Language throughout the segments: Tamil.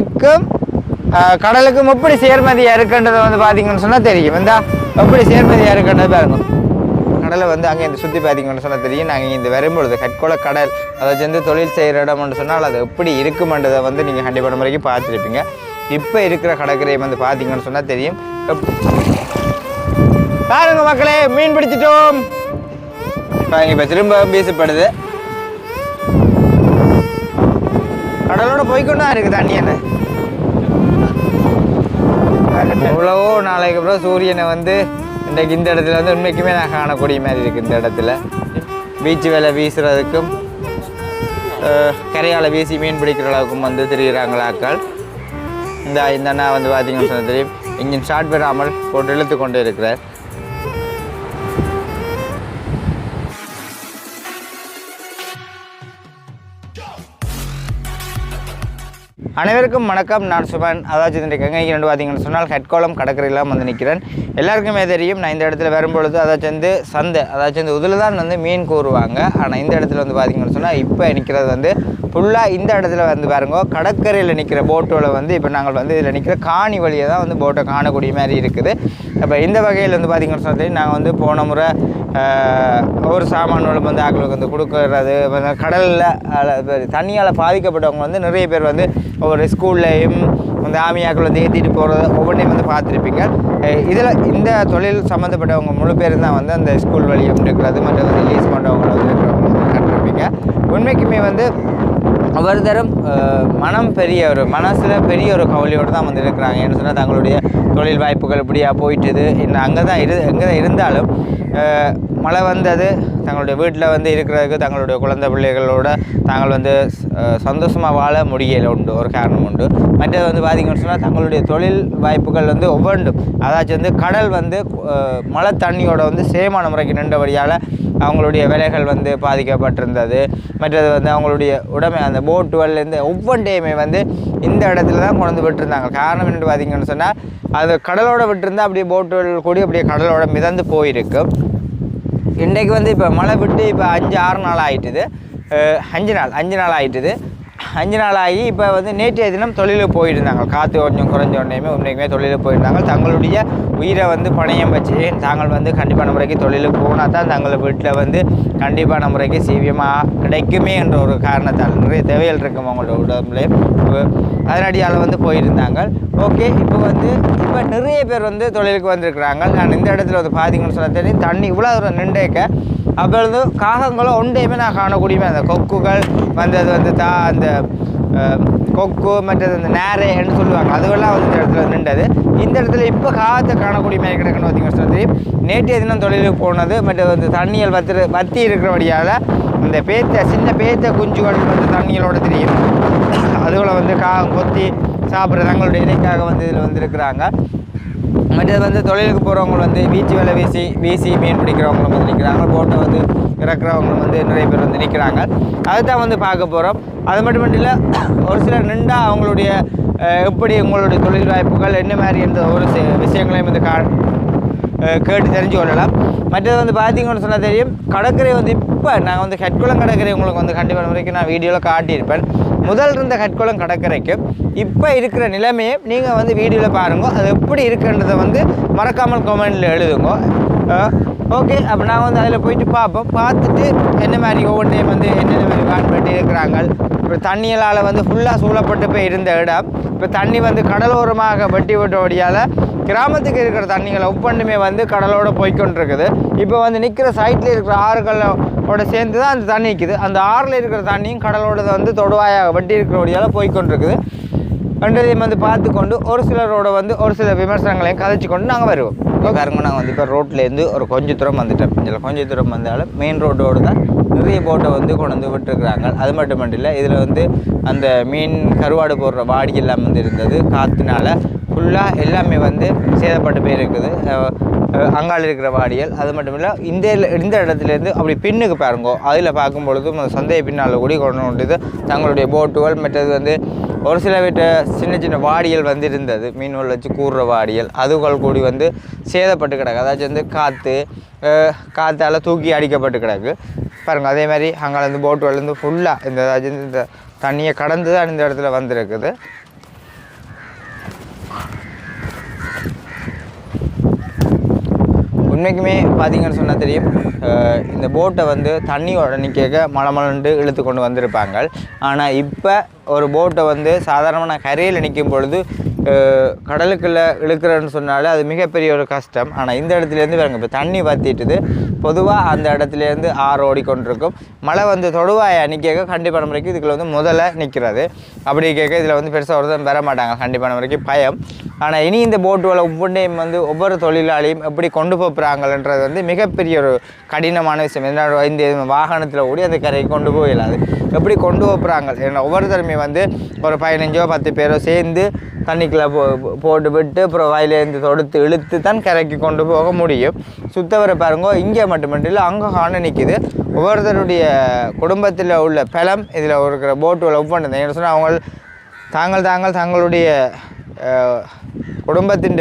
கடலுக்கும் கடலுக்கும் எப்படி சேர்மதியாக இருக்குன்றதை வந்து பார்த்தீங்கன்னு சொன்னால் தெரியும். இந்த எப்படி சேர்மதியாக இருக்குன்றது பாருங்க. கடலை வந்து அங்கே இந்த சுற்றி பார்த்தீங்கன்னு சொன்னால் தெரியும். நாங்கள் இந்த வரும்பொழுது கட்கோள கடல் அதை சேர்ந்து தொழில் செய்கிற இடம்னு சொன்னால் அது எப்படி இருக்குமென்றதை வந்து நீங்கள் கண்டிப்பான முறைக்கு பார்த்துருப்பீங்க. இப்போ இருக்கிற கடற்கரையை வந்து பார்த்தீங்கன்னு சொன்னால் தெரியும். பாருங்க மக்களே மீன் பிடிச்சிட்டோம். பாருங்க இப்போ திரும்ப பேசப்படுது. கடலோட போய்க்கொண்டா இருக்கு தண்ணி என்ன? எவ்வளவோ நாளைக்கு அப்புறம் சூரியனை வந்து இன்றைக்கு இந்த இடத்துல வந்து உண்மைக்குமே நான் காணக்கூடிய மாதிரி இருக்குது இந்த இடத்துல. பீச்சு வேலை வீசுறதுக்கும் கரையால் வீசி மீன் பிடிக்கிற அளவுக்கும் வந்து திரிகிறாங்களாக்கள் இந்த இந்த அண்ணா வந்து பார்த்தீங்கன்னு சொன்ன தெரியும். இன்ஜின் ஸ்டார்ட் பெறாமல் போட்டு இழுத்து கொண்டு இருக்கிறார். அனைவருக்கும் வணக்கம். நான் சுபன். அதாச்சும் இந்த கங்கைக்கு ரெண்டு பார்த்தீங்கன்னு சொன்னால் ஹெட்கோளம் கடற்கரையெல்லாம் வந்து நிற்கிறேன். எல்லாருக்குமே தெரியும் நான் இந்த இடத்துல வரும்பொழுது அதாச்சும் வந்து சந்தை அதாச்சும் வந்து இதில் தான் வந்து மீன் கூறுவாங்க. ஆனால் இந்த இடத்துல வந்து பார்த்தீங்கன்னு சொன்னால் இப்போ நிற்கிறது வந்து ஃபுல்லாக இந்த இடத்துல வந்து பாருங்க கடற்கரையில் நிற்கிற போட்டோவில் வந்து இப்போ நாங்கள் வந்து இதில் நிற்கிற காணி வழியை தான் வந்து போட்டை காணக்கூடிய மாதிரி இருக்குது. அப்போ இந்த வகையில் வந்து பார்த்தீங்கன்னு சொன்னால் நாங்கள் வந்து போன முறை ஒரு சாமான்களும் வந்து ஆக்களுக்கு வந்து கொடுக்கறது கடலில் தண்ணியால் பாதிக்கப்பட்டவங்க வந்து நிறைய பேர் வந்து ஒவ்வொரு ஸ்கூல்லையும் வந்து ஆமியாக்கள் வந்து ஏற்றிட்டு போகிறது ஒவ்வொன்றையும் வந்து பார்த்துருப்பீங்க. இதில் இந்த தொழில் சம்மந்தப்பட்டவங்க முழு பேர் தான் வந்து அந்த ஸ்கூல் வழியும் இருக்கிறது மற்றும் வந்து லீஸ் பண்ணுறவங்கள வந்து இருக்கிறவங்க வந்து கண்டிருப்பீங்க. உண்மைக்குமே வந்து ஒவ்வொருத்தரும் தரும் மனம் பெரிய ஒரு மனசில் பெரிய ஒரு கவலையோடு தான் வந்து இருக்கிறாங்க. ஏன்னு சொன்னால் தங்களுடைய தொழில் வாய்ப்புகள் இப்படியா போயிட்டுது. இன்னும் அங்கே தான் இரு எங்கே தான் இருந்தாலும் மழை வந்தது தங்களுடைய வீட்டில் வந்து இருக்கிறதுக்கு தங்களுடைய குழந்தை பிள்ளைகளோட தாங்கள் வந்து சந்தோஷமாக வாழ முடியல உண்டு. ஒரு காரணம் உண்டு. மற்றது வந்து பார்த்திங்கன்னு சொன்னால் தங்களுடைய தொழில் வாய்ப்புகள் வந்து ஒவ்வொன்றும். அதாச்சும் வந்து கடல் வந்து மழை தண்ணியோட வந்து சேமான முறைக்கு நின்றபடியால் அவங்களுடைய விலைகள் வந்து பாதிக்கப்பட்டிருந்தது. மற்றது வந்து அவங்களுடைய உடமை அந்த போட்டுவல்லேருந்து ஒவ்வொன்றையுமே வந்து இந்த இடத்துல தான் கொண்டு விட்டுருந்தாங்க. காரணம் என்னென்னு பார்த்தீங்கன்னு சொன்னால் அது கடலோட விட்டுருந்தா அப்படியே போட்டுகள் கூடி அப்படியே கடலோட மிதந்து போயிருக்கு. இன்றைக்கு வந்து இப்போ மழை விட்டு இப்போ அஞ்சு ஆறு நாள் ஆயிட்டுது. அஞ்சு நாள் அஞ்சு நாள் ஆயிட்டுது. அஞ்சு நாள் ஆகி இப்போ வந்து நேற்றைய தினம் தொழிலுக்கு போயிருந்தாங்க. காற்று கொஞ்சம் குறைஞ்ச உடனேயுமே உண்மைக்குமே தொழிலுக்கு போயிருந்தாங்க. தங்களுடைய உயிரை வந்து பணயம் வச்சு தாங்கள் வந்து கண்டிப்பான முறைக்கு தொழிலுக்கு போனால் தான் தங்கள் வீட்டில் வந்து கண்டிப்பான முறைக்கு சீவியமாக கிடைக்குமே என்ற ஒரு காரணத்தால் நிறைய தேவைகள் இருக்கும் அவங்களோட உடம்புலையும் அதனடியால் வந்து போயிருந்தாங்க. ஓகே இப்போ வந்து இப்போ நிறைய பேர் வந்து தொழிலுக்கு வந்திருக்கிறாங்க. நான் இந்த இடத்துல வந்து பார்த்தீங்கன்னு சொல்ல தெரியும். தண்ணி இவ்வளோ தூரம் நின்றேக்க அப்பொழுது காகங்களும் ஒன்றையுமே நான் காணக்கூடியமே அந்த கொக்குகள் வந்தது வந்து தா அந்த கொக்கு மற்றது அந்த நேரேன்னு சொல்லுவாங்க. அதுவெல்லாம் வந்து இந்த இடத்துல நின்றது. இந்த இடத்துல இப்போ காகத்தை காணக்கூடிய மாதிரி கிடக்கணும் பார்த்தீங்கன்னு சொல்ல தெரியும். நேற்றைய தினம் தொழிலுக்கு போனது மற்றது வந்து தண்ணியில் வத்து வத்தி இருக்கிறபடியால் அந்த பேத்த சின்ன பேத்த குஞ்சுகள் வந்து தண்ணிகளோட தெரியும். அதுகளை வந்து காகம் கொத்தி சாப்பிட்ற தங்களுடைய இலைக்காக வந்து இதில் வந்திருக்கிறாங்க. மற்றது வந்து தொழிலுக்கு போகிறவங்க வந்து பீச்சு வேலை வீசி வீசி மீன் பிடிக்கிறவங்களும் வந்து நிற்கிறாங்க போட்டை வந்து இறக்குறவங்களும் வந்து நிறைய பேர் வந்து நிற்கிறாங்க அதுதான் வந்து பார்க்க போகிறோம் அது மட்டும் மட்டும் இல்லை ஒரு சிலர் நின்றா அவங்களுடைய எப்படி உங்களுடைய தொழில் வாய்ப்புகள் என்ன மாதிரி என்ற ஒரு விஷயங்களையும் வந்து கா கேட்டு தெரிஞ்சு கொள்ளலாம். மற்றது வந்து பார்த்தீங்கன்னு சொன்னால் தெரியும் கடற்கரை வந்து இப்போ நான் வந்து ஹெட்குளம் கடற்கரை உங்களுக்கு வந்து கண்டிப்பாக வரைக்கும் நான் வீடியோவில் காட்டியிருப்பேன். முதல் இருந்த ஹெட்குளம் கடற்கரைக்கு இப்போ இருக்கிற நிலைமையை நீங்கள் வந்து வீடியோவில் பாருங்கள் அது எப்படி இருக்குன்றதை வந்து மறக்காமல் கமெண்டில் எழுதுங்க. ஓகே அப்போ நான் வந்து அதில் போயிட்டு பார்ப்போம். பார்த்துட்டு என்ன மாதிரி ஒவ்வொன்றையும் வந்து என்னென்ன மாதிரி காண்பட்டு இருக்கிறாங்க. இப்போ தண்ணியலால் வந்து ஃபுல்லாக சூழப்பட்டு போய் இருந்த இடம். இப்போ தண்ணி வந்து கடலோரமாக வெட்டி விட்டபடியால் கிராமத்துக்கு இருக்கிற தண்ணிகளை ஒப்பண்டுமே வந்து கடலோடு போய்க்கொண்டிருக்குது இப்போ வந்து நிற்கிற சைட்டில் இருக்கிற ஆறுகளோட சேர்ந்து தான் அந்த தண்ணி நிற்குது அந்த ஆறில் இருக்கிற தண்ணியும் கடலோட வந்து தொடுவாயாக வெட்டி இருக்கிறபடியால் போய்கொண்டிருக்குது ரெண்டையும் வந்து பார்த்துக்கொண்டு ஒரு சிலரோட வந்து ஒரு சில விமர்சனங்களையும் கதைச்சு கொண்டு நாங்கள் வருவோம். பாருங்க நாங்கள் வந்து இப்போ ரோட்லேருந்து ஒரு கொஞ்சம் தூரம் வந்துட்டோம். இதில் கொஞ்சம் தூரம் வந்தாலும் மெயின் ரோட்டோடு தான். நிறைய போட்டை வந்து கொண்டு வந்து விட்டுருக்குறாங்க. அது மட்டும் இல்லை இதில் வந்து அந்த மீன் கருவாடு போடுற வாடி எல்லாம் வந்து இருந்தது காற்றுனால ஃபுல்லாக எல்லாமே வந்து சேதப்பட்டு போயிருக்குது. அங்காள் அங்கால இருக்கிற வாடியல். அது மட்டும் இல்லை இந்த இந்த இடத்துலேருந்து அப்படி பின்னுக்கு பாருங்கோ. அதில் பார்க்கும் பொழுதும் அந்த சந்தையை பின்னால் கூடி கொண்டு வந்துட்டு தங்களுடைய போட்டுகள் மற்றது வந்து ஒரு சில வீட்டு சின்ன சின்ன வாடியல் வந்து இருந்தது மீன்கள் வச்சு கூடுற வாடியல். அதுகள் கூடி வந்து சேதப்பட்டு கிடக்கு. அதாச்சும் வந்து காற்று காற்றால் தூக்கி அடிக்கப்பட்டு கிடக்கு. பாருங்கள் அதே மாதிரி அங்கே போட்டுகள்லேருந்து ஃபுல்லாக இந்த அதாச்சும் இந்த தண்ணியை கடந்து தான் இந்த இடத்துல வந்திருக்குது. உண்மைக்குமே பார்த்தீங்கன்னு சொன்னால் தெரியும் இந்த போட்டை வந்து தண்ணியோட நிற்க மலை மலண்டு இழுத்து கொண்டு வந்திருப்பாங்க. ஆனால் இப்போ ஒரு போட்டை வந்து சாதாரணமான கரையில் நிற்கும் பொழுது கடலுக்குள்ளே இழுக்கிறேன்னு சொன்னாலே அது மிகப்பெரிய ஒரு கஷ்டம். ஆனால் இந்த இடத்துலேருந்து பாருங்க இப்போ தண்ணி வத்திட்டுது. பொதுவாக அந்த இடத்துலேருந்து ஆறு ஓடிக்கொண்டிருக்கும். மழை வந்து தொடுவாயை நிற்க கண்டிப்பான முறைக்கு இதுக்குள்ள வந்து முதல்ல நிற்கிறது அப்படி கேட்க இதில் வந்து பெருசாக ஒருத்தன் பெற மாட்டாங்க. கண்டிப்பான முறைக்கு பயம். ஆனால் இனி இந்த போட்டுகளை ஒவ்வொன்றையும் வந்து ஒவ்வொரு தொழிலாளியும் எப்படி கொண்டு போகிறாங்கன்றது வந்து மிகப்பெரிய ஒரு கடினமான விஷயம். என்ன இந்த வாகனத்தில் ஓடி அந்த கரைக்கு கொண்டு போயிடாது எப்படி கொண்டு போகிறாங்க ஏன்னா ஒவ்வொருத்தருமே வந்து ஒரு பதினஞ்சோ பத்து பேரோ சேர்ந்து தண்ணிக்குள்ளே போ போட்டு விட்டு அப்புறம் வயலேருந்து தொடுத்து இழுத்து தான் கரைக்கு கொண்டு போக முடியும். சுத்தவரை பாருங்க இங்கே மட்டுமட்டும் இல்லை அங்கே காண நிற்கிது ஒவ்வொருத்தருடைய குடும்பத்தில் உள்ள பலம் இதில் இருக்கிற போட்டுகளை ஒவ்வொன்று என்ன சொன்னால் அவங்க தாங்கள் தாங்கள் தங்களுடைய குடும்பத்தின்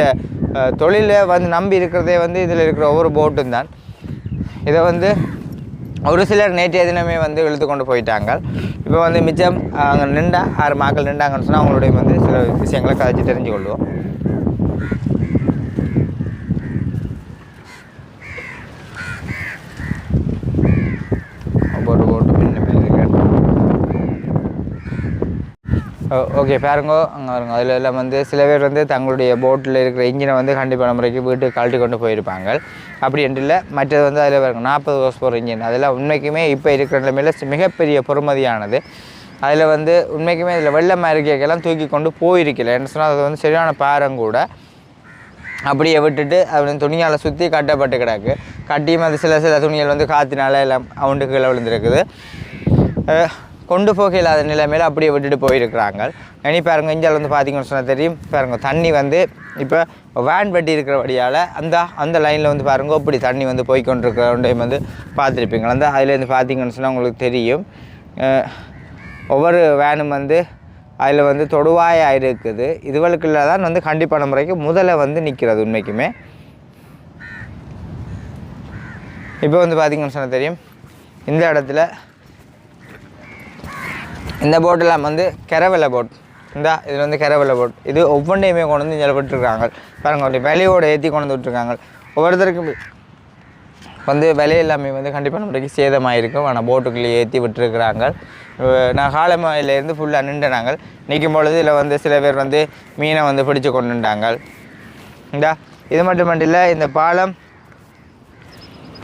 தொழிலை வந்து நம்பி இருக்கிறதே வந்து இதில் இருக்கிற ஒவ்வொரு போட்டும் தான். இதை வந்து ஒரு சிலர் நேற்றைய தினமே வந்து இழுத்து கொண்டு போயிட்டாங்க. இப்போ வந்து மிச்சம் அங்கே நின்றா ஆறு மாக்கள் நின்றாங்கன்னு சொன்னால் அவங்களுடைய வந்து சில விஷயங்களை கதைச்சு தெரிஞ்சு கொள்வோம் ஒவ்வொரு போட்டும் இன்னும் இருக்கு ஓகே பாருங்க அங்கே வருங்க அதில் எல்லாம் வந்து சில பேர் வந்து தங்களுடைய போட்டில் இருக்கிற இன்ஜினை வந்து கண்டிப்பான முறைக்கு வீட்டுக்கு கழட்டி கொண்டு போயிருப்பாங்க. அப்படி என்று இல்லை மற்றது வந்து அதில் பாருங்க நாற்பது வருஷம் போகிற இன்ஜின். அதெல்லாம் உண்மைக்குமே இப்போ இருக்கிற நிலைமையில் மிகப்பெரிய பொறுமதியானது. அதில் வந்து உண்மைக்குமே இதில் வெள்ளை மாரிக்கைக்கெல்லாம் தூக்கி கொண்டு போயிருக்கல. என்ன சொன்னால் அது வந்து சரியான பாரம் கூட. அப்படியே விட்டுட்டு அது துணியால் சுற்றி கட்டப்பட்டு கிடக்கு. கட்டியும் அது சில சில துணிகள் வந்து காற்றினால எல்லாம் அவுண்டு கீழே விழுந்துருக்குது. கொண்டு போக இல்லாத நிலைமையில் அப்படியே விட்டுட்டு போயிருக்கிறாங்க. இனி பாருங்க இந்தியாவில் வந்து பார்த்தீங்கன்னு சொன்னால் தெரியும். பாருங்க தண்ணி வந்து இப்போ வேன் வெட்டி இருக்கிறபடியால் அந்த அந்த லைனில் வந்து பாருங்க இப்படி தண்ணி வந்து போய் கொண்டிருக்கிற டைம் வந்து பார்த்துருப்பீங்க. அந்த அதுலேருந்து பார்த்தீங்கன்னு சொன்னால் உங்களுக்கு தெரியும். ஒவ்வொரு வேனும் வந்து அதில் வந்து தொடுவாயாக இருக்குது இதுவளுக்குள்ள தான் வந்து கண்டிப்பான முறைக்கு முதல்ல வந்து நிற்கிறது உண்மைக்குமே. இப்போ வந்து பார்த்தீங்கன்னு சொன்னால் தெரியும். இந்த இடத்துல இந்த போட்டெல்லாம் வந்து கெரவலை போட் இந்தா இதில் வந்து கெரவலை போட் இது ஒவ்வொன்றையுமே கொண்டு வந்து நிலப்பட்டுருக்காங்க பாருங்கள் பாருங்க அப்படி விலையோடு ஏற்றி கொண்டு வந்து விட்டுருக்காங்க. ஒவ்வொருத்தருக்கும் வந்து விலை எல்லாமே வந்து கண்டிப்பாக நம்மளுக்கு சேதமாயிருக்கும். ஆனால் போட்டுக்குள்ளே ஏற்றி விட்டுருக்குறாங்க. நான் காலமாயிலேருந்து ஃபுல்லாக நின்றுனாங்க நிற்கும் பொழுது இதில் வந்து சில பேர் வந்து மீனை வந்து பிடிச்சு கொண்டுட்டாங்க இந்தா இது மட்டும் இல்லை இந்த பாலம்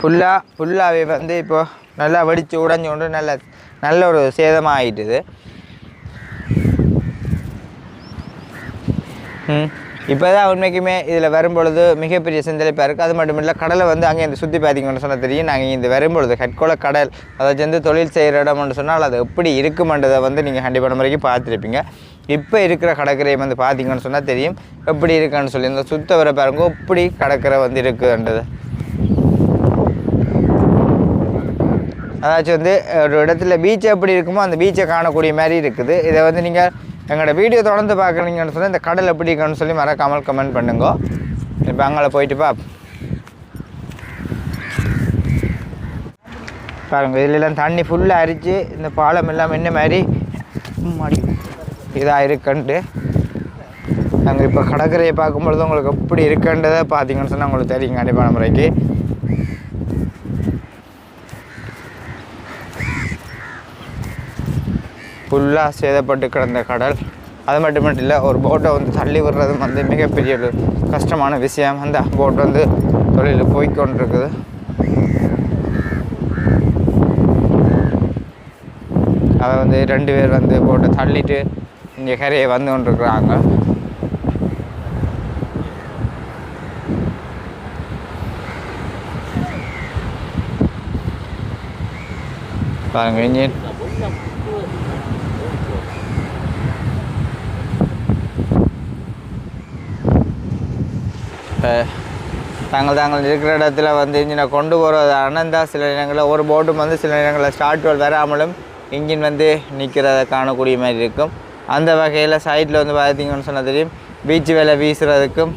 ஃபுல்லாக ஃபுல்லாகவே வந்து இப்போது நல்லா வெடித்து உடைஞ்சு கொண்டு நல்ல நல்ல ஒரு சேதமாக ஆயிட்டுது. இப்போ தான் உண்மைக்குமே இதில் வரும்பொழுது மிகப்பெரிய சிந்தளிப்பாக இருக்குது அது மட்டும் இல்லை கடலை வந்து அங்கே இந்த சுற்றி பார்த்தீங்கன்னு சொன்னால் தெரியும். நாங்கள் இந்த வரும்பொழுது கட்கோள கடல் அதை வந்து தொழில் செய்கிற இடம்னு சொன்னால் அது எப்படி இருக்குமென்றதை வந்து நீங்கள் கண்டிப்பான முறைக்கு பார்த்துருப்பீங்க. இப்போ இருக்கிற கடற்கரையை வந்து பார்த்தீங்கன்னு சொன்னால் தெரியும். எப்படி இருக்குன்னு சொல்லி இந்த சுத்த வர பாருங்க எப்படி கடற்கரை வந்து இருக்குன்றது. அதாச்சும் வந்து ஒரு இடத்துல பீச் எப்படி இருக்குமோ அந்த பீச்சை காணக்கூடிய மாதிரி இருக்குது. இதை வந்து நீங்கள் எங்களோட வீடியோ தொடர்ந்து பார்க்குறீங்கன்னு சொன்னால் இந்த கடல் எப்படி இருக்குன்னு சொல்லி மறக்காமல் கமெண்ட் பண்ணுங்க. இப்போ அங்கே போயிட்டு பா பாருங்கள் இதுலலாம் தண்ணி ஃபுல்லாக அரித்து இந்த பாலம் எல்லாம் என்ன மாதிரி மாடி இதாக இருக்குன்ட்டு. நாங்கள் இப்போ கடற்கரையை பார்க்கும்பொழுது உங்களுக்கு எப்படி இருக்குன்றதை பார்த்தீங்கன்னு சொன்னால் உங்களுக்கு தெரியும் கண்டிப்பான முறைக்கு. ஃபுல்லாக சேதப்பட்டு கிடந்த கடல். அது மட்டும் இல்லை ஒரு போட்டை வந்து தள்ளி விடுறதும் வந்து மிகப்பெரிய ஒரு கஷ்டமான விஷயம். அந்த போட் வந்து தொழிலில் போய்க்கொண்டிருக்குது அதை வந்து ரெண்டு பேர் வந்து போட்டை தள்ளிட்டு இங்கே கரையை வந்து கொண்டிருக்கிறாங்க. பாருங்க இன்ஜின் இப்போ தாங்கள் தாங்கள் இருக்கிற இடத்துல வந்து இன்ஜினை கொண்டு போகிறது அனந்தா சில நேரங்களில் ஒரு போட்டும் வந்து சில நேரங்களில் ஸ்டார்ட் வராமலும் இன்ஜின் வந்து நிற்கிறத காணக்கூடிய மாதிரி இருக்கும். அந்த வகையில் சைட்டில் வந்து பார்த்தீங்கன்னு சொன்னால் தெரியும். பீச் வேலை வீசுகிறதுக்கும்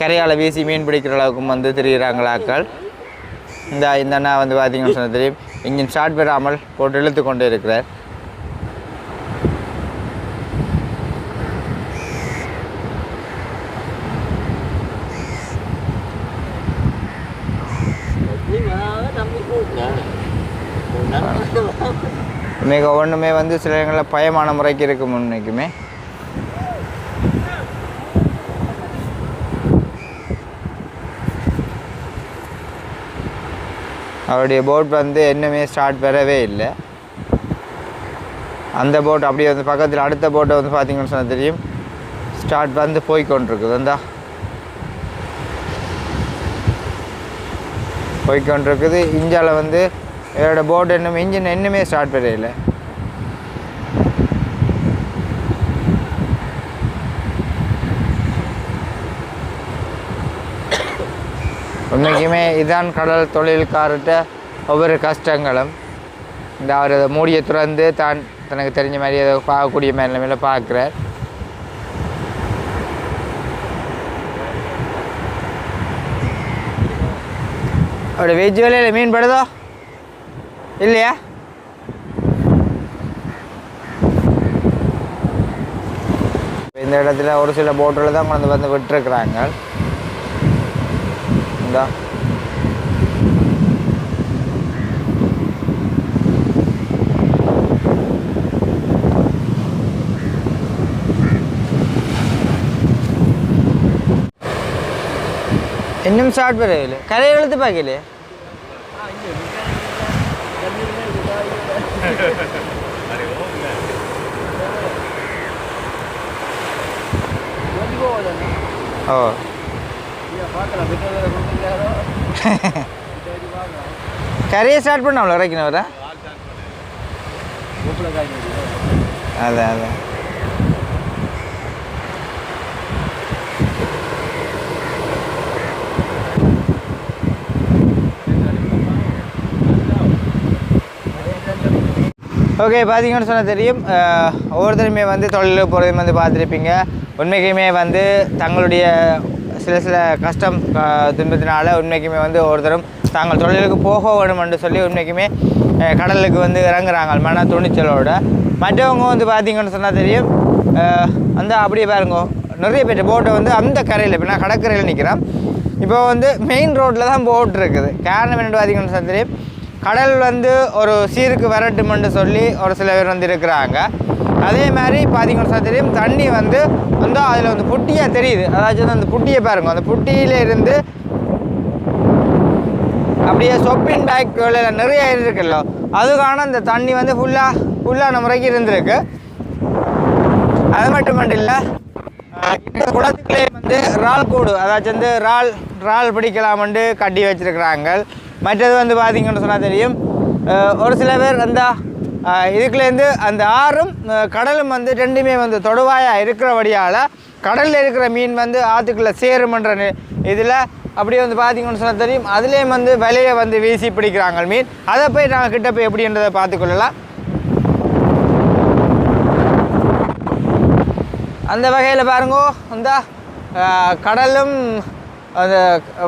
கரையால் வீசி மீன் பிடிக்கிற அளவுக்கும் வந்து திரிகிறாங்களாக்கள் இந்த இந்த அண்ணா வந்து பார்த்தீங்கன்னு சொன்னால் தெரியும். இன்ஜின் ஸ்டார்ட் பெறாமல் போட்டு இழுத்து கொண்டு இருக்கிறார். மிக ஒன்றுமே வந்து சில இடங்களில் பயமான முறைக்கு இருக்கும் முன்னைக்குமே அவருடைய போட் வந்து இன்னுமே ஸ்டார்ட் பெறவே இல்லை. அந்த போட் அப்படியே வந்து பக்கத்தில் அடுத்த போட்டை வந்து பார்த்தீங்கன்னு சொன்னால் தெரியும். ஸ்டார்ட் வந்து போய்கொண்டிருக்குது வந்தா போய்கொண்டிருக்குது இந்தியாவில் வந்து இதோட போர்டு இன்னும் இன்ஜின் இன்னுமே ஸ்டார்ட் பண்ணல உண்மைக்குமே இதான் கடல் தொழில்கார்ட்ட ஒவ்வொரு கஷ்டங்களும். இந்த அவர் அதை மூடியை துறந்து தான் தனக்கு தெரிஞ்ச மாதிரி ஏதோ பார்க்கக்கூடிய மாதிரி நிலைமையில பார்க்குறார். அப்படி வெஜ் வேலையில் மீன் படுதோ? இல்லையா? இந்த இடத்துல ஒரு சில போட்டில் தான் கொண்டு வந்து விட்டுருக்குறாங்க. இந்தா. இன்னும் ஷார்ட் வரையில் கரையை பார்க்கலையே? ஓ. கரையை ஸ்டார்ட் பண்ணாமல இறக்கினவரை அதான் அதான். ஓகே பார்த்தீங்கன்னு சொன்னால் தெரியும். ஒவ்வொருத்தருமே வந்து தொழிலில் போகிறதையும் வந்து பார்த்துருப்பீங்க. உண்மைக்குமே வந்து தங்களுடைய சில சில கஷ்டம் துன்பத்தினால உண்மைக்குமே வந்து ஒவ்வொருத்தரும் தாங்கள் தொழிலுக்கு போக வேணும் என்று சொல்லி உண்மைக்குமே கடலுக்கு வந்து இறங்குறாங்க மன துணிச்சலோட. மற்றவங்க வந்து பார்த்தீங்கன்னு சொன்னால் தெரியும். வந்து அந்த அப்படியே பாருங்க நிறைய பேர் போட்டை வந்து அந்த கரையில் இப்போ நான் கடற்கரையில் நிற்கிறேன் இப்போ வந்து மெயின் ரோட்டில் தான் போட் இருக்குது காரணம் என்னென்னு பார்த்தீங்கன்னு சொன்னால் தெரியும். கடல் வந்து ஒரு சீருக்கு வரட்டுமென்று சொல்லி ஒரு சில பேர் வந்து இருக்கிறாங்க. அதே மாதிரி பார்த்தீங்கன்னா தெரியும் தண்ணி வந்து வந்து அதில் வந்து புட்டியாக தெரியுது. அதாச்சும் அந்த புட்டியை பாருங்கள் அந்த புட்டியில் இருந்து அப்படியே சொப்பின் பேக் நிறைய இருக்குல்ல. அதுக்கான அந்த தண்ணி வந்து ஃபுல்லாக ஃபுல்லான முறைக்கு இருந்திருக்கு. அது மட்டும் இல்லை இந்த குளத்துக்குள்ளே வந்து இறால் கூடு அதாச்சும் வந்து இறால் இறால் பிடிக்கலாம்னு கட்டி வச்சிருக்கிறாங்க. மற்றது வந்து பார்த்தீங்கன்னு சொன்னால் தெரியும். ஒரு சில பேர் அந்த இதுக்குலேருந்து அந்த ஆறும் கடலும் வந்து ரெண்டுமே வந்து தொடுவாயாக இருக்கிறபடியால் கடலில் இருக்கிற மீன் வந்து ஆற்றுக்குள்ளே சேருமன்ற இதில் அப்படியே வந்து பார்த்தீங்கன்னு சொன்னால் தெரியும். அதுலேயும் வந்து விலையை வந்து வீசி பிடிக்கிறாங்க மீன். அதை போய் நாங்கள் கிட்ட போய் எப்படின்றதை பார்த்துக்கொள்ளலாம் அந்த வகையில் பாருங்கோ இந்த கடலும் அந்த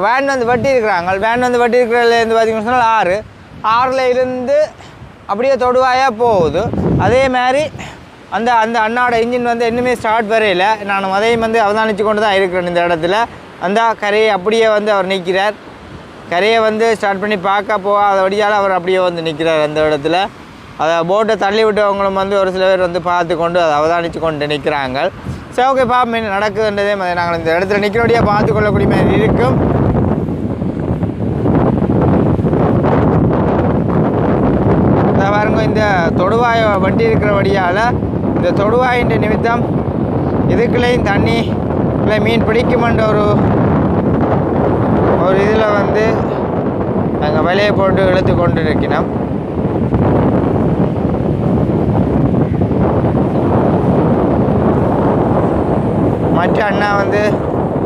வேன் வந்து வட்டி இருக்கிறாங்க வேன் வந்து வட்டி இருக்கிறதுலேருந்து பார்த்திங்கன்னு சொன்னால் ஆறு. ஆறில் இருந்து அப்படியே தொடுவாயாக போகுது. அதே மாதிரி அந்த அந்த அண்ணாவோட இன்ஜின் வந்து இன்னுமே ஸ்டார்ட் வரையில். நான் அதையும் வந்து அவதானித்து கொண்டு தான் இருக்கிறேன் இந்த இடத்துல. அந்த கரையை அப்படியே வந்து அவர் நிற்கிறார். கரையை வந்து ஸ்டார்ட் பண்ணி பார்க்க போகாத வழியால் அவர் அப்படியே வந்து நிற்கிறார் அந்த இடத்துல. அதை போட்டை தள்ளி விட்டவங்களும் வந்து ஒரு சில பேர் வந்து பார்த்து கொண்டு அதை அவதானித்து கொண்டு நிற்கிறாங்க. சரி ஓகே பாப்போம் என்ன நடக்குதுன்றதே மாதிரி நாங்கள் இந்த இடத்துல நிற்கிறபடியாக பார்த்து கொள்ளக்கூடிய மாதிரி இருக்கும். பாருங்க இந்த தொடுவாய் வண்டி இருக்கிறபடியால் இந்த தொடுவாயின் நிமித்தம் இதுக்குள்ளேயும் தண்ணி இல்லை மீன் பிடிக்குமென்ற ஒரு ஒரு இதில் வந்து நாங்கள் வலையை போட்டு இழுத்து கொண்டு இருக்கிறோம் மற்ற அண்ணா வந்து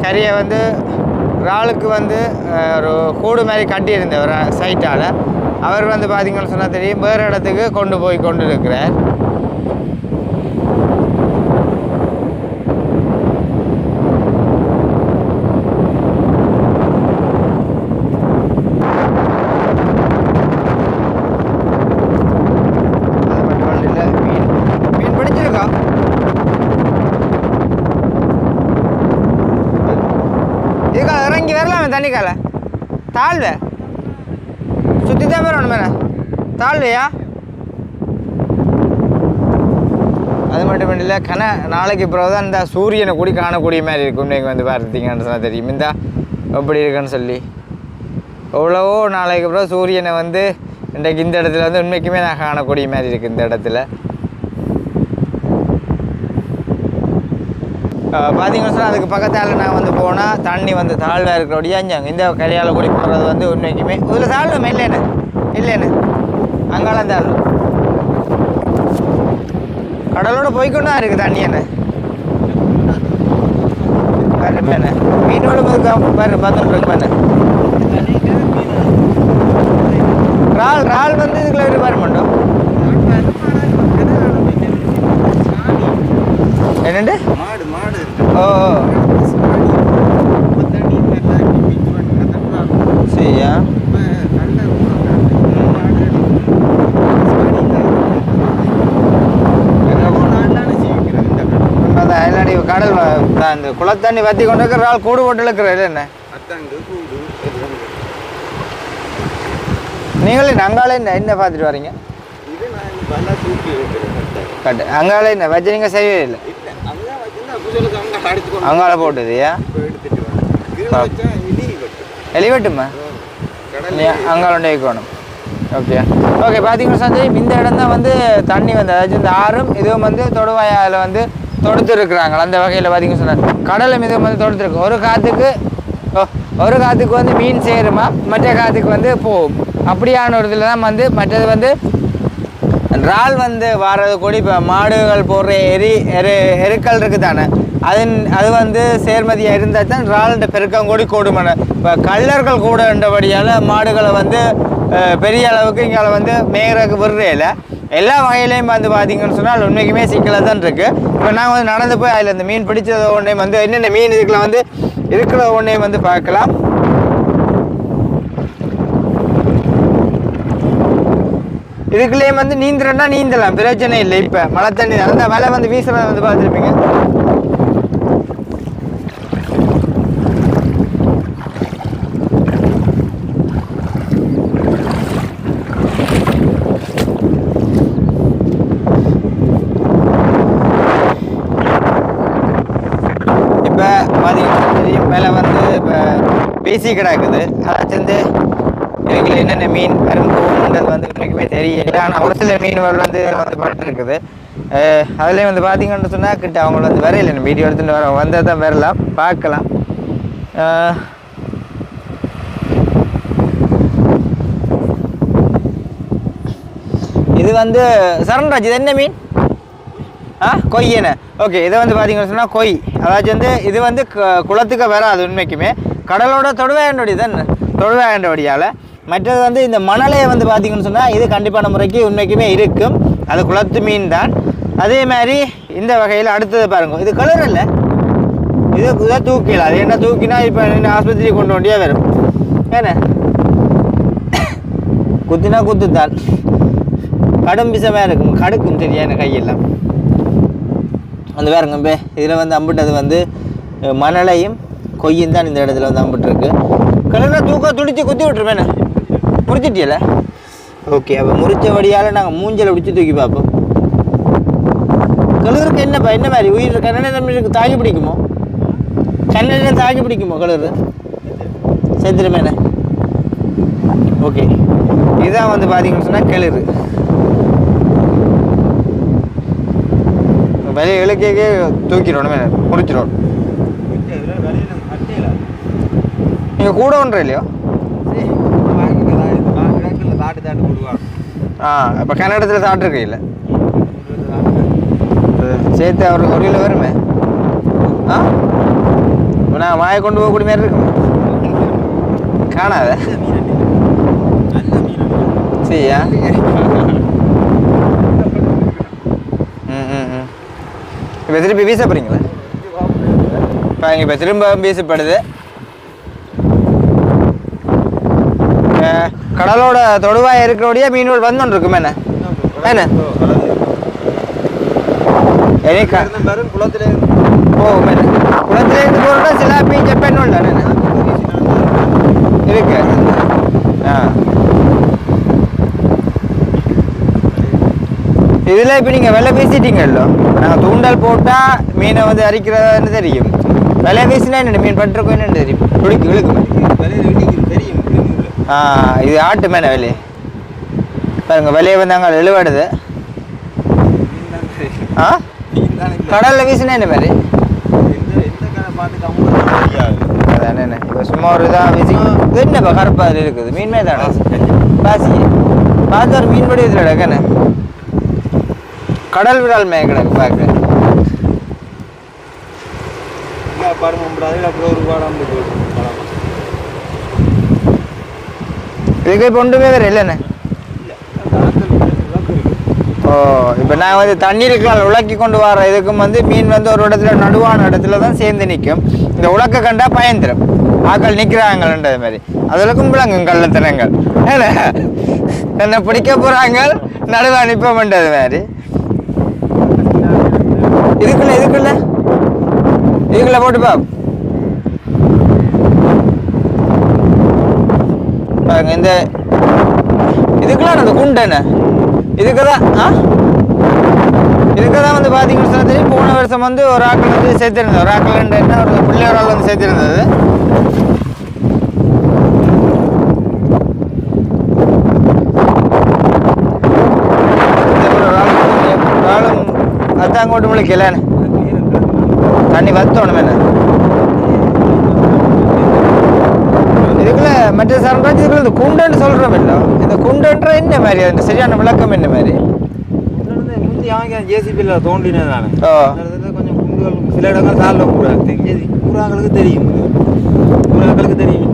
கறியை வந்து இறாலுக்கு வந்து ஒரு கூடு மாதிரி கட்டியிருந்தவர் சைட்டால். அவர் வந்து பார்த்திங்கன்னு சொன்னால் தெரியும் வேறு இடத்துக்கு கொண்டு போய் கொண்டு இருக்கிறார் அது மட்டும் இல்லை மீன் மீன் பிடிச்சிருக்கா இதுக்கால இறங்கி வரலாமே தண்ணிக்கால தாழ்வே? சுற்றி தான் வரணும் மேலே. தாழ்வையா? மட்டும் இல்லை கன நாளைக்கு பிறகு தான் இந்த சூரியனை கூடி காணக்கூடிய மாதிரி இருக்கும். நீங்கள் வந்து பார்த்தீங்கன்னு சொன்னால் தெரியும். இந்த எப்படி இருக்குன்னு சொல்லி. எவ்வளவோ நாளைக்கு பிறகு சூரியனை வந்து இன்றைக்கு இந்த இடத்துல வந்து உண்மைக்குமே நான் காணக்கூடிய மாதிரி இருக்குது இந்த இடத்துல. பார்த்தீங்கன்னு சொன்னால் அதுக்கு பக்கத்தால் நான் வந்து போனால் தண்ணி வந்து தாழ்வாக இருக்கிறபடியா இங்கே இந்த கரையால் கூடி போகிறது வந்து உண்மைக்குமே. இதில் தாழ்வும் இல்லைண்ணே. இல்லைண்ணே. அங்காலம் தாழ்வு கடலோட போய்க்கொண்டு இருக்குது தண்ணி என்ன என்ன மீனோட பாரு பார்த்துட்டு பாரு இறால் இறால் வந்து இதுக்குள்ள ஒரு பாரு மட்டும் என்னண்டு. சரியா? கடல் தான் இந்த குளத்தண்ணி வத்தி கொண்டு இருக்கிற இறால் கூடு போட்டு இழுக்கிற என்ன? நீங்களே அங்காலே என்ன என்ன பார்த்துட்டு வரீங்க? அங்காலே என்ன வச்சு நீங்கள் செய்யவே இல்லை. அங்கால போட்டது எலிவெட்டுமா? அங்கால வைக்கணும் ஓகே ஓகே பார்த்தீங்கன்னா சஞ்சய்? இந்த இடம் தான் வந்து தண்ணி வந்து அதாவது இந்த ஆறும் இதுவும் வந்து தொடுவாயால் வந்து தொடுத்து இருக்கிறாங்க அந்த வகையில் பார்த்தீங்கன்னு சொன்னார் கடலும் இதுவும் வந்து தொடுத்துருக்கு. ஒரு காற்றுக்கு ஓ, ஒரு காற்றுக்கு வந்து மீன் சேருமா மற்ற காற்றுக்கு வந்து போகும் அப்படியான ஒரு இதில் தான் வந்து மற்றது வந்து இறால் வந்து வாரது கூட இப்போ மாடுகள் போடுற எரி எரு எருக்கள் இருக்குது தானே அது அது வந்து சேர்மதியாக இருந்தால் தான் இறால்ன்ற பெருக்கம் கூட கூடுமான இப்போ கல்லர்கள் கூட என்றபடியால் மாடுகளை வந்து பெரிய அளவுக்கு இங்கே வந்து மேயறக்கு விடுறையில் எல்லா வகையிலையும் வந்து பார்த்தீங்கன்னு சொன்னால் உண்மைக்குமே சிக்கலாக தான் இருக்குது இப்போ நாங்கள் வந்து நடந்து போய் அதில் இந்த மீன் பிடிச்சத ஒன்றையும் வந்து என்னென்ன மீன் இதுக்குள்ள வந்து இருக்கிற ஒன்றையும் வந்து பார்க்கலாம். இதுக்குள்ளேயே வந்து நீந்துறேன்னா நீந்தலாம். பிரச்சனை இல்லை இப்போ. மழை தண்ணி அந்த மழை வந்து வீசுறத வந்து பார்த்துருப்பீங்க. இப்போ பார்த்தீங்கன்னா தெரியும் மேலே வந்து இப்போ பேசி கிடக்குது அதை சேர்ந்து இதுக்குள்ள என்னென்ன மீன் வரும்போன்றது வந்து எனக்குமே தெரியல ஆனால் ஒரு சில மீன்கள் வந்து வந்து பட்டிருக்குது அதுலேயும் வந்து பார்த்தீங்கன்னு சொன்னால் கிட்ட அவங்கள வந்து வரையில. வீடியோ எடுத்துகிட்டு வர வந்தால் தான் வரலாம். பார்க்கலாம். இது வந்து சரண்ராஜ் இது என்ன மீன்? ஆ கொய்யனை ஓகே இதை வந்து பார்த்தீங்கன்னு சொன்னால் கொய். அதாச்சும் வந்து இது வந்து க- குளத்துக்கு வராது உண்மைக்குமே. கடலோட தொடுவாயண்டோடி தான் தொடுவாயண்டோடியால் மற்றது வந்து இந்த மணலையை வந்து பார்த்தீங்கன்னு சொன்னால் இது கண்டிப்பான முறைக்கு உண்மைக்குமே இருக்கும். அது குளத்து மீன் தான். அதே மாதிரி இந்த வகையில் அடுத்தது பாருங்க. இது கலர் இல்லை இது இதை தூக்கிடலாம். அது என்ன தூக்கினா இப்போ என்ன ஆஸ்பத்திரி கொண்டு வண்டியாக வரும். ஏன்னா குத்தினா குத்துத்தான். கடும் பிசமாக இருக்கும். கடுக்கும் சரியா என்ன கையெல்லாம். அந்த வேறுங்க பே இதில் வந்து அம்பிட்டது வந்து மணலையும் கொய்யும் தான் இந்த இடத்துல வந்து அம்பிட்டுருக்கு. கலராக தூக்க துடித்து குத்தி விட்டுருமேண்ணே முறிச்சிட்டியல ஓகே அப்போ முறிச்ச வழியால் நாங்கள் மூஞ்சலை பிடிச்சி தூக்கி பார்ப்போம் கழுகுக்கு என்னப்பா என்ன மாதிரி? உயிர் கண்ணனை இருக்கு தாக்கி பிடிக்குமோ? கண்ணனை தாக்கி பிடிக்குமோ கழுகு செத்துருமேண்ணே ஓகே. இதுதான் வந்து பார்த்தீங்கன்னு சொன்னால் கிளறு வெளியே இலக்கையே தூக்கிடணுமே முடிச்சிடணும் நீங்கள் கூட ஒன்றும் இல்லையோ? ஆ இப்போ கன்னடத்தில் சாப்பிட்ருக்கீங்கள சேர்த்து அவர் ஒரு கிலோ வருமே? ஆ? இப்போ நான் வாயை கொண்டு போகக்கூடிய மாதிரி இருக்கும்? காணாத? சரியா? ம் ம் ம். இப்போ திருப்பி வீசப்படுறீங்களா இப்போ இங்கே இப்போ திரும்ப வீசப்படுது. கடலோட தொடுவாய் இருக்கிறபடியே மீன்கள் வந்துட்டு இருக்குமே என்ன என்ன எனக்கு குளத்துல ஓ மேல குளத்துல இருந்து போகிறோம்னா சிலாப்பி ஜப்பான் உண்டா இருக்கு ஆ இதில் இப்போ நீங்கள் விலை பேசிட்டீங்கல்ல நாங்கள் தூண்டல் போட்டால் மீனை வந்து அரிக்கிறதுன்னு தெரியும் விலை பேசினா என்ன மீன் பட்டிருக்கோம் என்னென்னு தெரியும் துடிக்கு இழுக்கும் தெரியும் இது ஆட்டு மேன விலை பாருங்க வெளியே வந்து அங்கே இழுவாடுது மீன் ஆ? கடலில் வீசினா என்ன மாதிரி? அதானே இப்போ சும்மா ஒரு இதாக வீசி இது என்னப்பா கருப்பா அதில் இருக்குது? மீன் மேலே தானே? பாசி. பார்த்து ஒரு மீன் படி இதில் கடல் விடால் மே கிடக்கு பார்க்க. இல்லை, அப்புறம் ஒரு பாடம் போயிடுது இதுக்கு இப்போ ஒன்றுமே வேறு இல்லைண்ணே. ஓ இப்போ நான் வந்து தண்ணீருக்கால் உலக்கி கொண்டு வர இதுக்கும் வந்து மீன் வந்து ஒரு இடத்துல நடுவான இடத்துல தான் சேர்ந்து நிற்கும். இந்த உலக்க கண்டா பயந்துரும். ஆக்கள் நிற்கிறாங்கன்றது மாதிரி. அதுலக்கும் விளங்கும் கள்ளத்தனங்கள். ஏன்னா என்னை பிடிக்க போகிறாங்க நடுவா நிற்பமன்றது மாதிரி. இதுக்குள்ள இதுக்குள்ள. இதுக்குள்ள போட்டு பாருங்க இந்த இதுக்கெல்லாம் அந்த குண்டு என்ன? இதுக்கு தான் ஆ? இதுக்கு தான் வந்து பார்த்தீங்கன்னு சொன்னா போன வருஷம் வந்து ஒரு ஆக்கள் வந்து சேர்த்துருந்தது. ஒரு ஆக்கள் என்ன ஒரு பிள்ளை ஒரு ஆள் வந்து சேர்த்திருந்தது. ஆளும் அதான் அங்கோட்டு முளைக்கலன்னு தண்ணி வத்தோணும் என்ன? இதுக்குள்ள மற்ற சரண்ராஜ் இதுக்குள்ள இந்த குண்டுன்னு சொல்கிறோம் இல்லை. இந்த குண்டுன்ற என்ன மாதிரி? அந்த சரியான விளக்கம் என்ன மாதிரி? முந்தி அவங்க JCB ல தோண்டினது இடத்துல கொஞ்சம் குண்டுகள் சில இடங்கள் காலில் கூடாது தெரிஞ்சது ஊராங்களுக்கு தெரியும். ஊராங்களுக்கு தெரியும்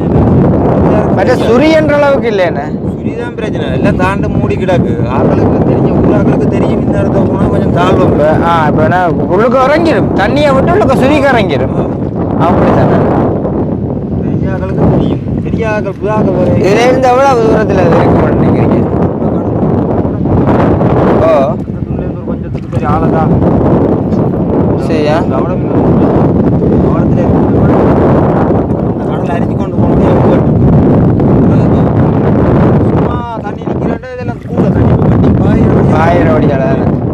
மற்ற சுரியன்ற அளவுக்கு இல்லைண்ணே சுரிதான் பிரச்சனை. எல்லாம் தாண்டு மூடி கிடக்கு. ஆக்களுக்கு தெரிஞ்ச ஊராக்களுக்கு தெரியும். இந்த இடத்த போனால் கொஞ்சம் இப்போ ஆ இப்போ என்ன உள்ளுக்கு இறங்கிடும் தண்ணியை விட்டு உள்ளுக்கு சுரிக்க இறங்கிடும் அப்படி தானே தெரியும் பெரிய ஆக்கள் புது ஆக்கள் வரை இதுல இருந்து எவ்வளோ தூரத்தில் அது நினைக்கிறீங்க? ஓ. கொஞ்சத்துக்கு பெரிய ஆளதான் சரியா? கவனம் கவனத்தில் கடலை அரிஞ்சு கொண்டு போனதே சும்மா தண்ணி நிற்கிறாண்டா இதெல்லாம் கூட தண்ணி ஆயிரம் வடியால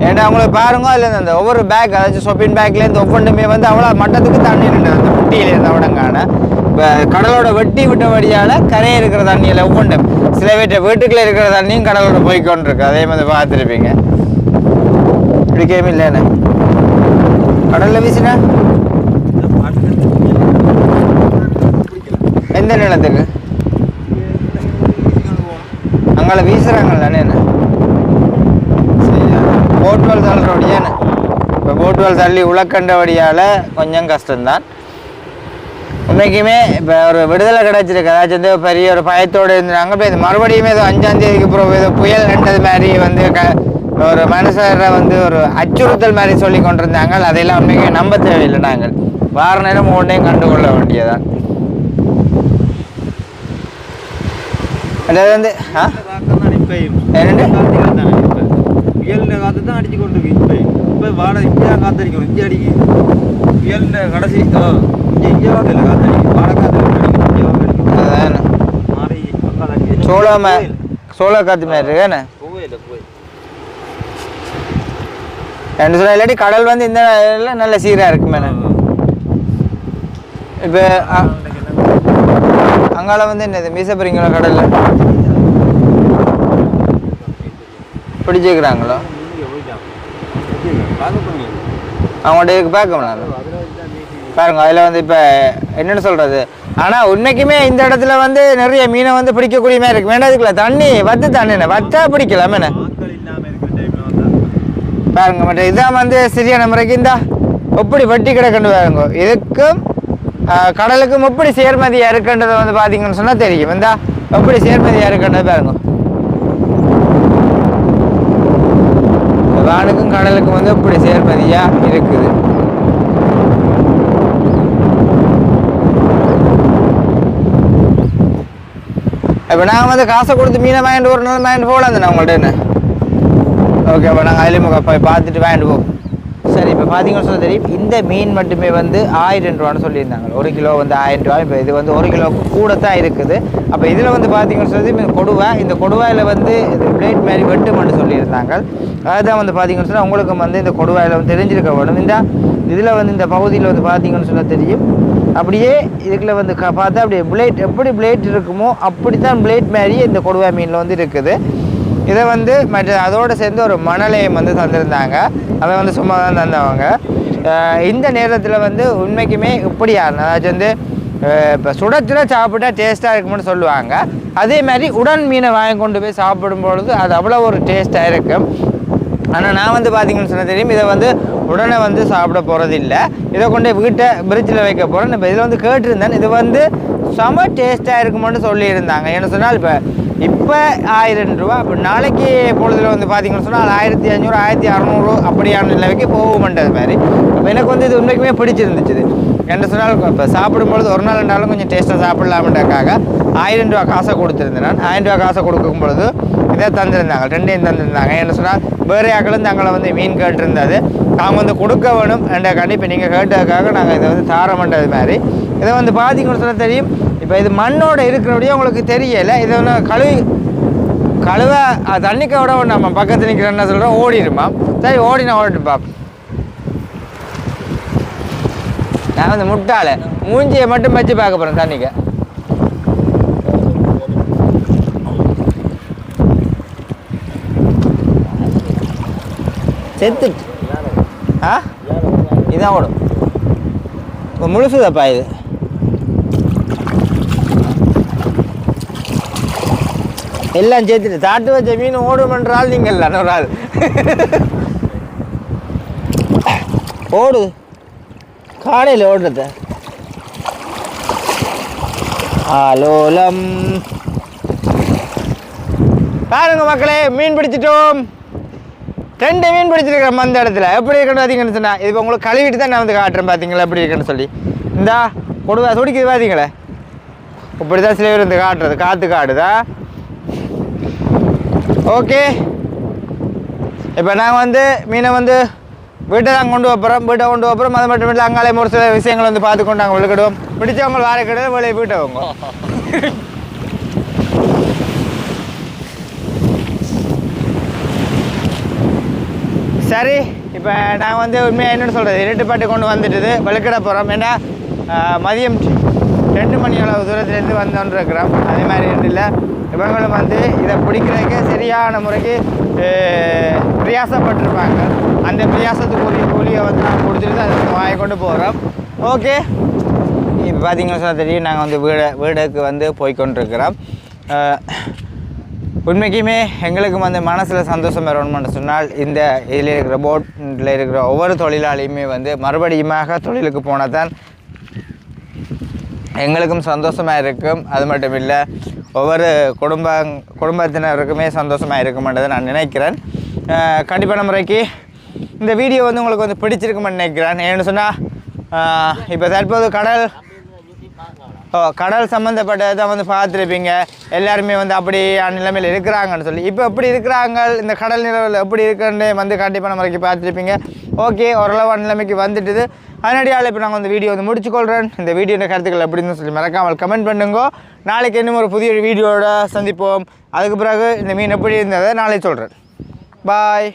ஏன்னா உங்களுக்கு பாருங்க அதில் அந்த ஒவ்வொரு பேக் அதாச்சும் ஷாப்பிங் பேக்லேருந்து ஒவ்வொன்றுமே வந்து அவ்வளோ மட்டத்துக்கு தண்ணி நின்று அந்த முட்டியில் இருந்த உடங்கான இப்போ கடலோட வெட்டி விட்டபடியால் கரையை இருக்கிற தண்ணியில் ஒவ்வொன்றும் சில வீட்டு வீட்டுக்குள்ளே இருக்கிற தண்ணியும் கடலோட போய்க்கொண்டிருக்கு அதே மாதிரி பார்த்துருப்பீங்க. பிடிக்கவே இல்லைண்ணே கடலில் வீசினா? எந்த நிலத்துக்கு? அங்கே வீசுகிறாங்கல்ல தானே என்ன? சரியா. போட்வல் இப்போ போட்டுவல் தள்ளி உலக்கண்டபடியால் கொஞ்சம் கஷ்டம்தான். உண்மைக்குமே இப்போ ஒரு விடுதலை கிடச்சிருக்கு. அதாச்சும் வந்து பெரிய ஒரு பயத்தோடு இருந்தாங்க இப்போ இது மறுபடியும் ஏதோ அஞ்சாம் தேதிக்கு அப்புறம் ஏதோ புயல் நின்றது மாதிரி வந்து க ஒரு மனுஷரை வந்து ஒரு அச்சுறுத்தல் மாதிரி சொல்லி கொண்டிருந்தாங்க. அதையெல்லாம் உண்மைக்கு நம்ப தேவையில்லை நாங்கள். வார நேரம் ஒன்றையும் கண்டுகொள்ள வேண்டியதான் அதாவது வந்து ஆ? என்னண்டு? புயல்ல தான் அடிச்சு கொண்டு இப்போ இப்ப இப்ப வாட இந்தியா காத்தடிக்கும் இந்தியா அடிக்கு. புயல்ல கடைசி இருக்கேண்ணே புயல் புயல் ரெண்டு சொல்ல இல்லாட்டி கடல் வந்து இந்த இதில் நல்ல சீராக இருக்குமேண்ணே இப்போ அங்கால வந்து என்னது? மீசப்பறீங்களா கடலில். பிடிச்சிக்கிறாங்களோ அவங்கள்ட்ட இதுக்கு பார்க்கணும் பாருங்க அதில் வந்து இப்போ என்னென்னு சொல்கிறது ஆனால் உண்மைக்குமே இந்த இடத்துல வந்து நிறைய மீனை வந்து பிடிக்கக்கூடிய மாதிரி இருக்கு. வேண்டாம் இதுக்குள்ள தண்ணி வத்து தண்ணிண்ணே வத்தா பிடிக்கலாமேண்ணே பாருங்க மற்ற இதான் வந்து சரியான முறைக்கு இந்தா எப்படி வெட்டி கிடக்குன்னு பாருங்க. இதுக்கும் கடலுக்கும் எப்படி சேர்மதியாக இருக்குன்றதை வந்து பார்த்தீங்கன்னு சொன்னால் தெரியும். இந்தா எப்படி சேர்மதியாக இருக்குன்றது பாருங்க. வானுக்கும் கடலுக்கும் வந்து எப்படி சேர்மதியாக இருக்குது? இப்போ நாங்கள் வந்து காசை கொடுத்து மீனை வாங்கிட்டு ஒரு நாள் வாங்கிட்டு போகலாம் தானே உங்கள்ட்ட என்ன? ஓகே அப்போ நாங்கள் அதில் போய் பார்த்துட்டு வாங்கிட்டு போவோம் சரி இப்போ பார்த்தீங்கன்னு சொல்ல தெரியும் இந்த மீன் மட்டுமே வந்து ஆயிரம் ரூபான்னு சொல்லியிருந்தாங்க. ஒரு கிலோ வந்து ஆயிரம் ரூபா இப்போ இது வந்து ஒரு கிலோ கூட தான் இருக்குது. அப்போ இதில் வந்து பார்த்தீங்கன்னு சொல்லி இந்த கொடுவா இந்த கொடுவாயில் வந்து இது பிளேட் மாதிரி வெட்டுமென்று சொல்லியிருந்தாங்க. அதுதான் வந்து பார்த்தீங்கன்னு சொன்னால் உங்களுக்கு வந்து இந்த கொடுவாயில் வந்து தெரிஞ்சிருக்க வேணும். இந்த இதில் வந்து இந்த பகுதியில் வந்து பார்த்தீங்கன்னு சொன்னால் தெரியும். அப்படியே இதுக்குள்ள வந்து பார்த்தா அப்படியே பிளேட் எப்படி பிளேட் இருக்குமோ அப்படி தான் பிளேட் மாதிரி இந்த கொடுவா மீனில் வந்து இருக்குது. இதை வந்து மற்ற அதோடு சேர்ந்து ஒரு மணலையும் வந்து தந்திருந்தாங்க. அதை வந்து சும்மா தான் தந்தவங்க. இந்த நேரத்தில் வந்து உண்மைக்குமே இப்படியான அதாச்சும் வந்து இப்போ சுடச்சுட சாப்பிட்டா டேஸ்ட்டாக இருக்கும்னு சொல்லுவாங்க. அதே மாதிரி உடன் மீனை வாங்கி கொண்டு போய் சாப்பிடும் பொழுது அது அவ்வளோ ஒரு டேஸ்ட்டாக இருக்கும். ஆனால் நான் வந்து பார்த்தீங்கன்னு சொன்ன தெரியும் இதை வந்து உடனே வந்து சாப்பிட போகிறது இல்லை இதை கொண்டு வீட்டை பிரிட்ஜில் வைக்க போகிறேன் இப்போ இதில் வந்து கேட்டிருந்தேன் இது வந்து செம டேஸ்ட்டாக இருக்குமென்னு சொல்லியிருந்தாங்க. என்ன சொன்னால் இப்போ இப்போ ஆயிரம் ரூபா இப்போ நாளைக்கு பொழுதுல வந்து பார்த்தீங்கன்னு சொன்னால் ஆயிரத்தி அஞ்சூறு ஆயிரத்தி அறநூறு அப்படியான நிலவைக்கு போகுமென்றது மாதிரி. அப்போ எனக்கு வந்து இது உண்மைக்குமே பிடிச்சிருந்துச்சு. என்ன சொன்னால் இப்போ சாப்பிடும்பொழுது ஒரு நாள் ரெண்டாலும் கொஞ்சம் டேஸ்ட்டாக சாப்பிடலாம்ன்றக்காக ஆயிரம் ரூபா காசை கொடுத்துருந்தேன் நான். ஆயிரம் ரூபா காசை கொடுக்கும் பொழுது இதை தந்திருந்தாங்க ரெண்டையும் தந்திருந்தாங்க. என்ன சொன்னால் வேறு தங்களை வந்து மீன் கேட்டிருந்தது. நாங்கள் வந்து கொடுக்க வேணும் என்ற கண்டிப்பாக நீங்கள் கேட்டதுக்காக நாங்கள் இதை வந்து தாரமன்றது மாதிரி. இதை வந்து பார்த்தீங்கன்னு சொன்னால் தெரியும். இப்போ இது மண்ணோட இருக்கிறபடியே உங்களுக்கு தெரியலை. இதை வந்து கழுவி கழுவ தண்ணிக்க விட நம்ம பக்கத்தில் நிற்கிறேன்னு சொல்கிறோம் ஓடிடுமா? சரி ஓடினா ஓடிட்டுப்பா நான் வந்து முட்டாள. மூஞ்சியை மட்டும் வச்சு பார்க்க போகிறேன் தண்ணிக்கு. செத்து ஆ? இதான் ஓடும். இப்போ முழுசுதாப்பா இது. எல்லாம் சேர்த்துட்டு தாட்டு வச்ச மீன் ஓடுமென்றால் நீங்கள் இல்லை ஒரு ஆள் ஓடு. காலையில் ஓடுறது. ஆலோலம். பாருங்க மக்களே மீன் பிடிச்சிட்டோம். ரெண்டு மீன் பிடிச்சிருக்கிற அந்த இடத்துல. எப்படி இருக்குன்னு பார்த்தீங்கன்னு சொன்னால் இப்போ உங்களுக்கு கழுவிட்டு தான் நான் வந்து காட்டுறேன் பார்த்தீங்களா எப்படி இருக்குன்னு சொல்லி. இந்தா கொடுவா துடிக்குது பார்த்தீங்களே இப்படி தான் சில பேர் வந்து காட்டுறது. காற்று காடுதா? ஓகே. இப்போ நாங்கள் வந்து மீனை வந்து வீட்டை தான் கொண்டு வைப்போம் வீட்டை கொண்டு வைப்போம் அது மட்டும் இல்லை அங்காலே ஒரு சில விஷயங்களை வந்து பார்த்து கொண்டு நாங்கள் விழுக்கிடுவோம் பிடிச்சவங்க வார கிடையாது வெளியே வீட்டை சரி இப்போ நான் வந்து உண்மையாக என்னென்னு சொல்கிறது இரட்டுப்பாட்டு கொண்டு வந்துட்டுது வலுக்கிட போகிறோம் ஏன்னா மதியம் ரெண்டு மணி அளவு தூரத்துலேருந்து வந்தோன்றிருக்கிறோம். அதே மாதிரி ரெண்டு இல்லை. இவங்களும் வந்து இதை பிடிக்கிறதுக்கு சரியான முறைக்கு பிரியாசப்பட்டிருப்பாங்க. அந்த பிரயாசத்துக்குரிய கூலியை வந்து நாங்கள் கொடுத்துட்டு அதை வாங்கி கொண்டு போகிறோம் ஓகே. இப்போ பார்த்தீங்கன்னா சொன்னால் தெரியும் நாங்கள் வந்து வீடு வீடுக்கு வந்து போய்க்கொண்டிருக்கிறோம். உண்மைக்குமே எங்களுக்கு வந்து மனசில் சந்தோஷம் வரணும்னு சொன்னால் இந்த இதில் இருக்கிற போட்டில் இருக்கிற ஒவ்வொரு தொழிலாளியுமே வந்து மறுபடியுமாக தொழிலுக்கு போனால் தான் எங்களுக்கும் சந்தோஷமாக இருக்கும். அது மட்டும் இல்லை ஒவ்வொரு குடும்ப குடும்பத்தினருக்குமே சந்தோஷமாக இருக்குமென்றதை நான் நினைக்கிறேன். கண்டிப்பான முறைக்கு இந்த வீடியோ வந்து உங்களுக்கு வந்து பிடிச்சிருக்குமென்னு நினைக்கிறேன். ஏன்னு சொன்னால் இப்போ தற்போது கடல் கடல் சம்மந்தப்பட்டதை வந்து பார்த்துருப்பீங்க. எல்லாருமே வந்து அப்படி நிலைமையில் இருக்கிறாங்கன்னு சொல்லி. இப்போ எப்படி இருக்கிறாங்க? இந்த கடல் நிலவில் எப்படி இருக்குன்னு வந்து கண்டிப்பான முறைக்கு பார்த்துருப்பீங்க. ஓகே ஓரளவு நிலைமைக்கு வந்துட்டுது. அதனடியால் இப்போ நாங்கள் வந்து வீடியோ வந்து முடிச்சுக்கொள்கிறேன் இந்த வீடியோ கருத்துக்கள் அப்படின்னு சொல்லி மறக்காமல் கமெண்ட் பண்ணுங்க. நாளைக்கு இன்னும் ஒரு புதிய வீடியோட சந்திப்போம். அதுக்கு பிறகு இந்த மீன் எப்படி இருந்ததை நாளைக்கு சொல்கிறேன் பாய்